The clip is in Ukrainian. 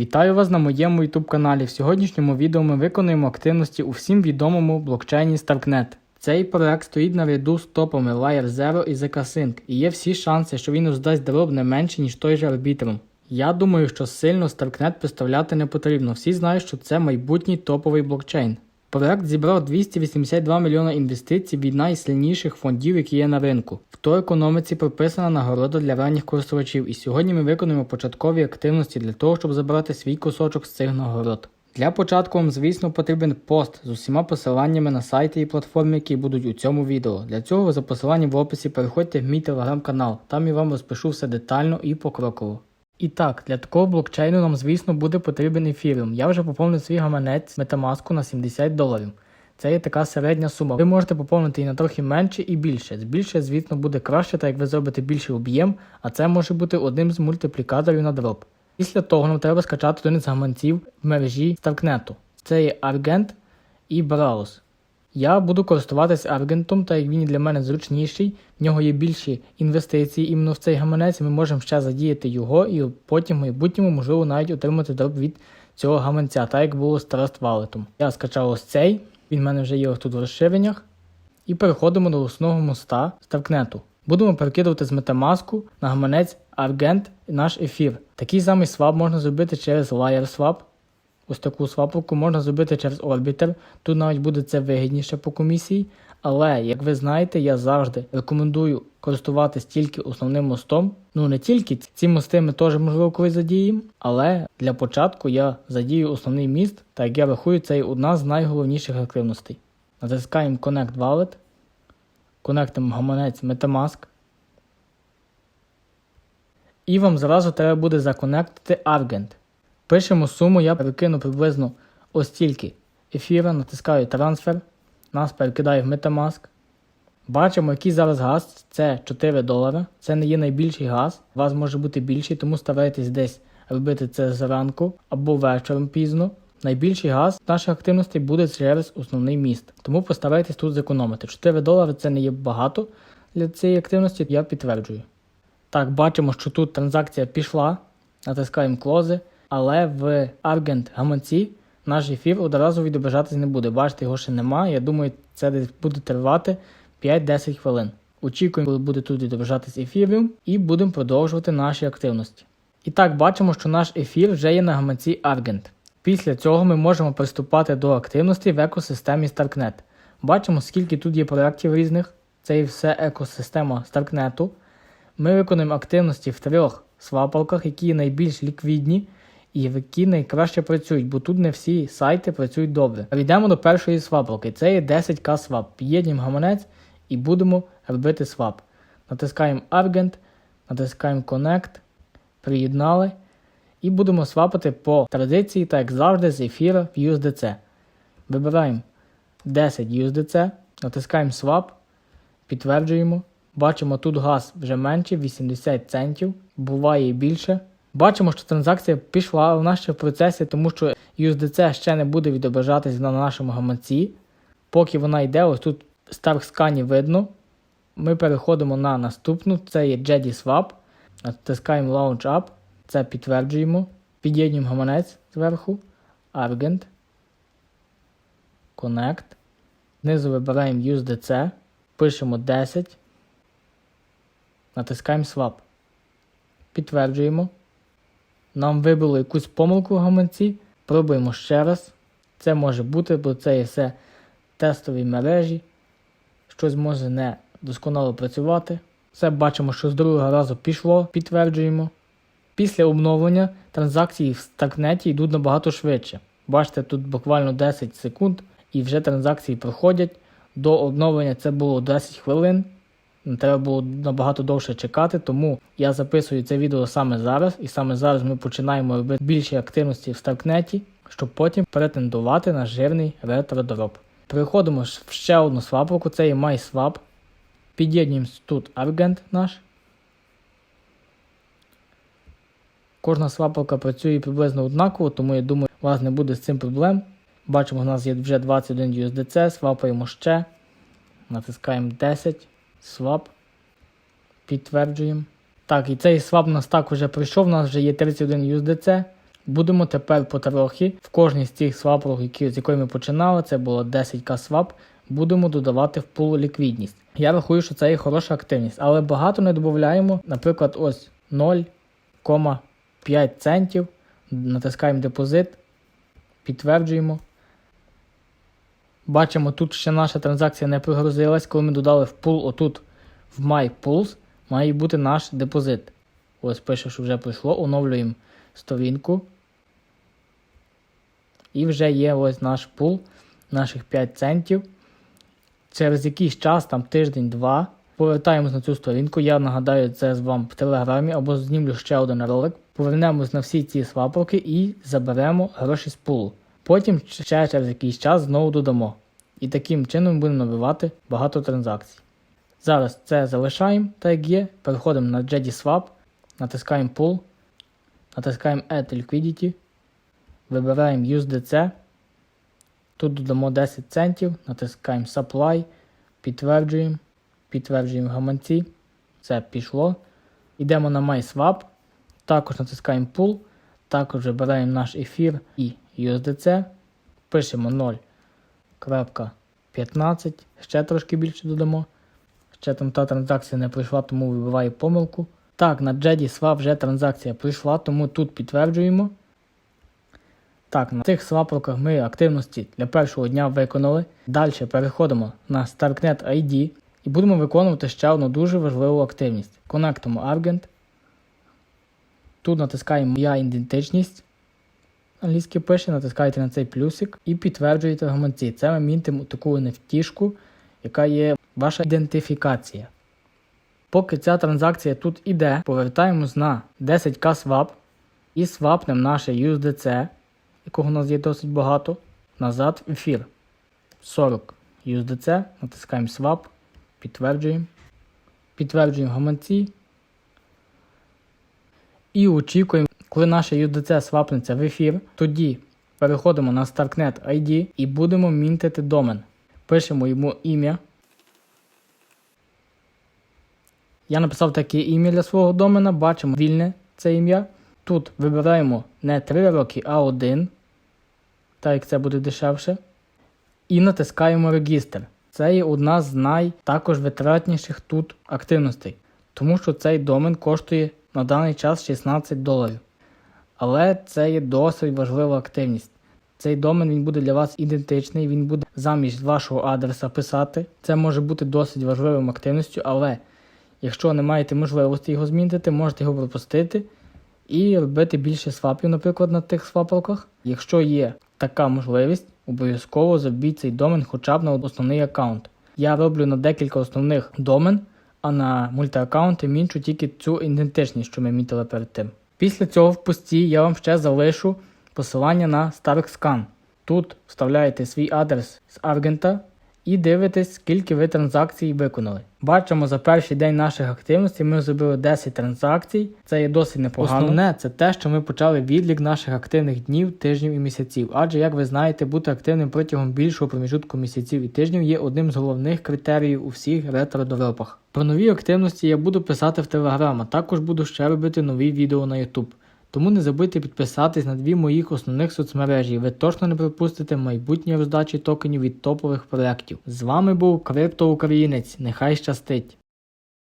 Вітаю вас на моєму YouTube каналі. В сьогоднішньому відео ми виконуємо активності у всім відомому блокчейні Starknet. Цей проект стоїть на ряду з топами Layer Zero і ZK-Sync, і є всі шанси, що він роздасть дроб не менше, ніж той же Arbitrum. Я думаю, що сильно Starknet представляти не потрібно. Всі знають, що це майбутній топовий блокчейн. Проект зібрав 282 мільйони інвестицій від найсильніших фондів, які є на ринку. В той економіці прописана нагорода для ранніх користувачів, і сьогодні ми виконуємо початкові активності для того, щоб забрати свій кусочок з цих нагород. Для початку вам, звісно, потрібен пост з усіма посиланнями на сайти і платформи, які будуть у цьому відео. Для цього за посиланням в описі переходьте в мій телеграм-канал, там я вам розпишу все детально і покроково. І так, для такого блокчейну нам, звісно, буде потрібен ефіріум. Я вже поповнив свій гаманець Metamask на 70 доларів. Це є така середня сума. Ви можете поповнити її на трохи менше і більше. Збільше, звісно, буде краще, так як ви зробите більший об'єм, а це може бути одним з мультиплікаторів на дроп. Після того нам треба скачати один з гаманців в мережі Starknet. Це є Argent і Browse. Я буду користуватися Аргентом, так як він для мене зручніший, в нього є більші інвестиції іменно в цей гаманець, ми можемо ще задіяти його і потім в майбутньому можливо навіть отримати дроп від цього гаманця, так як було з Trust Wallet. Я скачав ось цей, він в мене вже є тут в розширеннях. І переходимо до основного моста Старкнету. Будемо перекидувати з Metamask на гаманець Argent наш ефір. Такий самий свап можна зробити через LayerSwap. Ось таку свапалку можна зробити через Orbiter. Тут навіть буде це вигідніше по комісії. Але, як ви знаєте, я завжди рекомендую користуватись тільки основним мостом. Ну не тільки ці мости ми теж можливо колись задіємо, але для початку я задію основний міст, так як я рахую, це одна з найголовніших активностей. Натискаємо Connect Wallet, конектимо гаманець Metamask. І вам зразу треба буде законектити Argent. Пишемо суму, я перекину приблизно ось стільки ефіра, натискаю трансфер, нас перекидає в Metamask. Бачимо, який зараз газ, це 4 долара. Це не є найбільший газ, у вас може бути більший, тому старайтесь десь робити це зранку або вечором пізно. Найбільший газ наших активностей буде через основний міст, тому постарайтесь тут зекономити. 4 долари це не є багато для цієї активності, я підтверджую. Так, бачимо, що тут транзакція пішла, натискаємо клози. Але в Argent гаманці наш ефір одразу відображатись не буде. Бачите, його ще немає. Я думаю, це десь буде тривати 5-10 хвилин. Очікуємо, коли буде тут відображатись ефіріум, і будемо продовжувати наші активності. І так, бачимо, що наш ефір вже є на гаманці Argent. Після цього ми можемо приступати до активності в екосистемі Starknet. Бачимо, скільки тут є проєктів різних. Це і все екосистема Starknet. Ми виконуємо активності в трьох свапалках, які найбільш ліквідні і які найкраще працюють, бо тут не всі сайти працюють добре. Перейдемо до першої свапалки. Це є 10к свап. Під'єднуємо гаманець і будемо робити свап. Натискаємо Argent, натискаємо Connect, приєднали. І будемо свапати по традиції, так як завжди, з ефіра в USDC. Вибираємо 10 USDC, натискаємо Swap, підтверджуємо. Бачимо, тут газ вже менше, 80 центів, буває і більше. Бачимо, що транзакція пішла в нас ще в процесі, тому що USDC ще не буде відображатись на нашому гаманці. Поки вона йде, ось тут в StarkScan видно. Ми переходимо на наступну, це є JD Натискаємо Launch Up, це підтверджуємо. Під'єднуємо гаманець зверху, Argent, Connect. Знизу вибираємо USDC, пишемо 10. Натискаємо Swap. Підтверджуємо. Нам вибило якусь помилку в гаманці. Пробуємо ще раз. Це може бути, бо це є все тестові мережі. Щось може не досконало працювати. Все бачимо, що з другого разу пішло, підтверджуємо. Після обновлення транзакції в Старкнеті йдуть набагато швидше. Бачите, тут буквально 10 секунд і вже транзакції проходять. До обновлення це було 10 хвилин. Треба було набагато довше чекати, тому я записую це відео саме зараз, і саме зараз ми починаємо робити більші активності в Старкнеті, щоб потім претендувати на жирний ретро-дроп. Переходимо в ще одну свапалку, це є MySwap. Під'єднуємо тут Argent наш. Кожна свапалка працює приблизно однаково, тому я думаю, у вас не буде з цим проблем. Бачимо, у нас є вже 21 USDC, свапаємо ще. Натискаємо 10. Свап. Підтверджуємо. Так, і цей свап у нас так вже пройшов, у нас вже є 31 USDC. Будемо тепер потрохи в кожній з цих які, з якої ми починали, це було 10к свап, будемо додавати в пул ліквідність. Я рахую, що це є хороша активність, але багато не додаємо. Наприклад, ось 0,5 центів. Натискаємо депозит, підтверджуємо. Бачимо, тут ще наша транзакція не прогрузилась, коли ми додали в пул, отут в My Pools має бути наш депозит. Ось пише, що вже прийшло, оновлюємо сторінку. І вже є ось наш пул, наших 5 центів. Через якийсь час, там тиждень-два, повертаємось на цю сторінку. Я нагадаю це з вам в телеграмі або знімлю ще один ролик. Повернемось на всі ці свапалки і заберемо гроші з пулу. Потім ще через якийсь час знову додамо. І таким чином будемо набивати багато транзакцій. Зараз це залишаємо так як є. Переходимо на JDSwap, натискаємо Pool, натискаємо Add Liquidity, вибираємо USDC. Тут додамо 10 центів, натискаємо Supply, підтверджуємо, підтверджуємо гаманці. Це пішло. Йдемо на MySwap, також натискаємо Pool, також вибираємо наш ефір і USDC, пишемо 0.15, ще трошки більше додамо. Ще там та транзакція не прийшла, тому вибиваю помилку. Так, на JD вже транзакція прийшла, тому тут підтверджуємо. Так, на цих свапалках ми активності для першого дня виконали. Далі переходимо на StarkNet ID і будемо виконувати ще одну дуже важливу активність. Конектимо Argent. Тут натискаємо Моя ідентичність. Англійський пише, натискаєте на цей плюсик і підтверджуєте гаманці. Це ми мінтимо таку NFT-шку, яка є ваша ідентифікація. Поки ця транзакція тут іде, повертаємось на 10к swap і свапнемо наше USDC, якого у нас є досить багато, назад в ефір. 40 USDC, натискаємо swap, підтверджуємо. Підтверджуємо гаманці. І очікуємо, коли наше USDC свапнеться в ефір, тоді переходимо на StarkNet ID і будемо мінтити домен. Пишемо йому ім'я. Я написав таке ім'я для свого домена, бачимо вільне це ім'я. Тут вибираємо не 3 роки, а 1, так як це буде дешевше. І натискаємо регістр. Це є одна з най також витратніших тут активностей, тому що цей домен коштує на даний час 16 доларів. Але це є досить важлива активність. Цей домен він буде для вас ідентичний, він буде замість вашого адреса писати. Це може бути досить важливою активністю, але якщо не маєте можливості його змінити, можете його пропустити і робити більше свапів, наприклад, на тих свапалках. Якщо є така можливість, обов'язково забіть цей домен хоча б на основний аккаунт. Я роблю на декілька основних домен, а на мультиаккаунти мінчу тільки цю ідентичність, що ми мітили перед тим. Після цього в пості я вам ще залишу посилання на StarkScan. Тут вставляєте свій адрес з Аргента і дивитесь, скільки ви транзакцій виконали. Бачимо, за перший день наших активностей ми зробили 10 транзакцій. Це є досить непогано. Основне це те, що ми почали відлік наших активних днів, тижнів і місяців. Адже, як ви знаєте, бути активним протягом більшого проміжутку місяців і тижнів є одним з головних критеріїв у всіх ретро-девелопах. Про нові активності я буду писати в Telegram, а також буду ще робити нові відео на YouTube. Тому не забудьте підписатись на дві моїх основних соцмережі, ви точно не пропустите майбутні роздачі токенів від топових проєктів. З вами був Криптоукраїнець. Нехай щастить!